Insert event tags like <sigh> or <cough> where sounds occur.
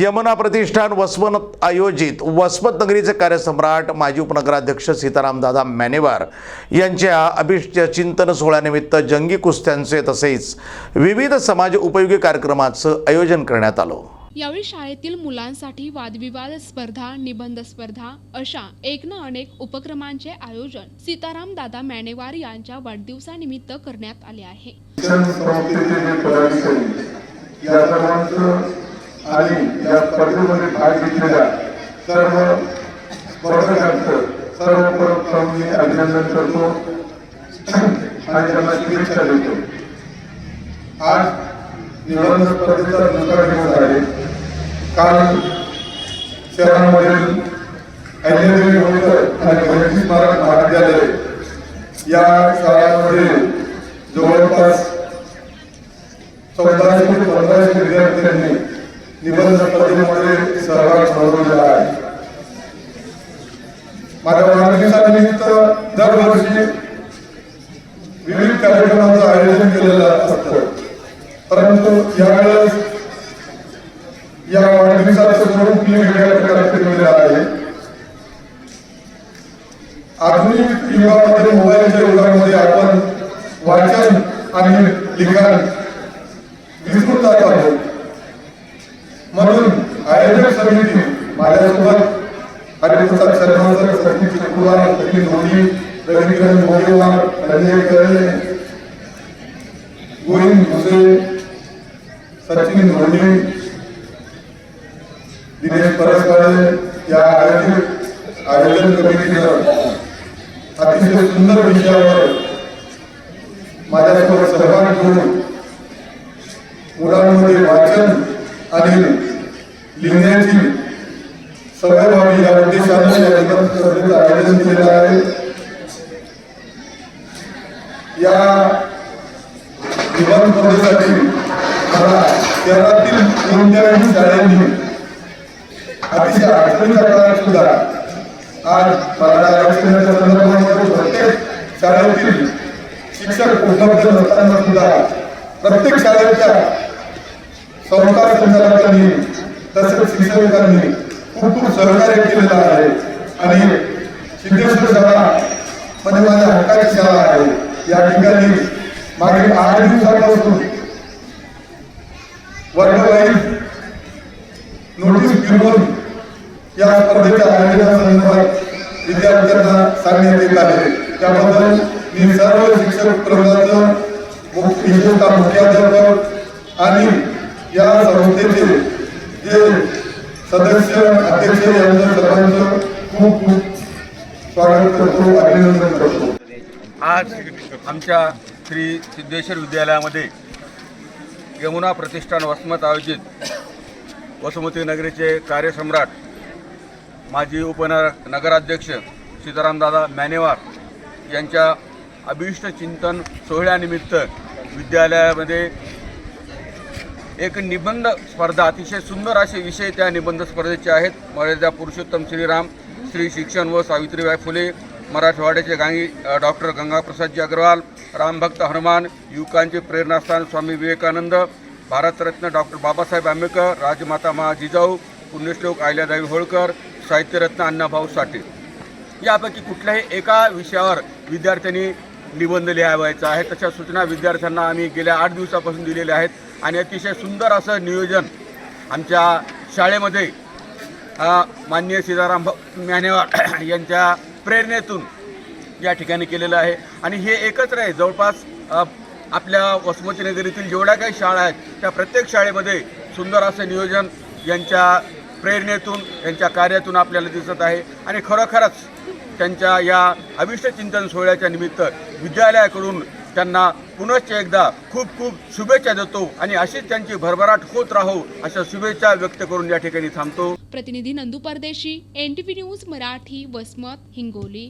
यमुना प्रतिष्ठान वसमत आयोजित वसमत नगरीचे कार्यसम्राट माजी उपनगराध्यक्ष सीतारामदादा मॅनेवार यांच्या अभिष्ट चिंतन सोहळ्यानिमित्त जंगी कुस्त्यांचे तसेच विविध समाज उपयोगी कार्यक्रमाचं आयोजन करण्यात आलं. यावेळी शाळेतील मुलांसाठी वादविवाद स्पर्धा निबंध स्पर्धा अशा एक ना अनेक उपक्रमांचे आयोजन सीताराम दादा मॅनेवार यांच्या वाढदिवसानिमित्त करण्यात आले आहे शिक्षण संस्थेचे जे पदाधिकारी या सर्वांचं आणि या स्पर्धेमध्ये भाग घेतलेल्या सर्व स्पर्धकांचं सर्वप्रथम मी अभिनंदन करतो आणि त्यांना शुभेच्छा देतो. आज निबंध स्पर्धेचा दुसरा दिवस आहे. काल शहरामधील अहिल्यादेवी होळकर आणि भैरवी महाराज महाविद्यालय या शाळांमध्ये जवळपास चौदाशे पंधराशे विद्यार्थ्यांनी निबंध स्पर्धेमध्ये सहभाग नोंदवलेला आहे. माझ्या वाढदिवसानिमित्त दरवर्षी विविध कार्यक्रमांचं आयोजन केलेलं असतं. परंतु यावेळेस या वाढदिवसाचं स्वरूप मी वेगळ्या प्रकारे ठेवलेलं आहे. आधुनिक युगामध्ये मोबाईलच्या युगामध्ये आपण वाचन आणि लिखाण विसरून जात आहोत म्हणून आयोजक समिती माझ्यासोबत हरिप्रसाद शर्मा सर सचिन शुक्रवार सचिन धोनी रविकरण मोरेवार संजय करणे गोविंद भुसे सचिन धोनी दिनेश परस्काळे या आयोजित आयोजन कमिटीनं अतिशय सुंदर विषयावर माझ्यासोबत सहभाग घेऊन मुलांमध्ये वाचन आणि लिहिण्याची सवय व्हावी या उद्देशाने या निबंध स्पर्धेचं आयोजन केलेलं आहे. या निबंध स्पर्धेसाठी मला शहरातील कोणत्याही शाळांनी अतिशय अडचणीच्या काळात सुद्धा आज मराठा आरक्षणाच्या संदर्भामध्ये प्रत्येक शाळेतील शिक्षक उपलब्ध नसताना सुद्धा प्रत्येक शाळेच्या संस्कार संचालकांनी तसेच शिक्षकांनी खूप खूप सहकार्य केलेलं आहे. आणि सिद्धेश्वर शाळा मध्ये माझ्या हक्काची शाळा आहे. या ठिकाणी मागील आठ दिवसापासून वर्गवाईज नोटीस घेऊन या स्पर्धेच्या आयोजनासंदर्भात विद्यार्थ्यांना सांगण्यात येत आहे. त्याबद्दल मी सर्व शिक्षक प्रवर्गाचं विशेषतः मुख्याध्यापक आणि या संस्थेचे जे सदस्य अध्यक्ष सर्वांचं खूप खूप स्वागत करतो अभिनंदन करतो आज आमच्या श्री सिद्धेश्वर विद्यालयामध्ये यमुना प्रतिष्ठान वसमत आयोजित वसुमती नगरीचे कार्यसम्राट माजी उपनगर नगराध्यक्ष सीतारामदादा मॅनेवार यांच्या अभिष्ट चिंतन सोहळ्यानिमित्त विद्यालयामध्ये एक निबंध स्पर्धा अतिशय सुंदर असे विषय त्या निबंध स्पर्धेचे आहेत. मर्यादा पुरुषोत्तम श्रीराम श्री शिक्षण व सावित्रीबाई फुले मराठवाड्याचे गांगी डॉक्टर गंगाप्रसादजी अग्रवाल रामभक्त हनुमान युवकांचे प्रेरणास्थान स्वामी विवेकानंद भारतरत्न डॉक्टर बाबासाहेब आंबेडकर राजमाता महा जिजाऊ पुण्यश्लोक अहिल्यादेवी होळकर साहित्यरत्न अण्णाभाऊ साठे. यापैकी कुठल्याही एका विषयावर विद्यार्थ्यांनी निबंध लिहावायचा आहे. तशा सूचना विद्यार्थ्यांना आम्ही गेल्या आठ दिवसापासून दिलेल्या आहेत. आणि अतिशय सुंदर असं नियोजन आमच्या शाळेमध्ये माननीय सीताराम भ- <clears throat> यांच्या प्रेरणेतून या ठिकाणी केलेलं आहे. आणि हे एकत्र आहे. जवळपास आपल्या वसमतीनगरीतील जेवढ्या काही शाळा आहेत त्या प्रत्येक शाळेमध्ये सुंदर असं नियोजन यांच्या प्रेरणेतून यांच्या कार्यातून आपल्याला दिसत आहे. आणि खरोखरच त्यांच्या या अविष्ट चिंतन सोहळ्याच्या निमित्त विद्यालयाकडून त्यांना पुनश्च एकदा खूप खूप शुभेच्छा देतो आणि अशीच त्यांची भरभराट होत राहो अशा शुभेच्छा व्यक्त करून या ठिकाणी थांबतो. प्रतिनिधी नंदू परदेशी एनटीव्ही न्यूज मराठी वसमत हिंगोली.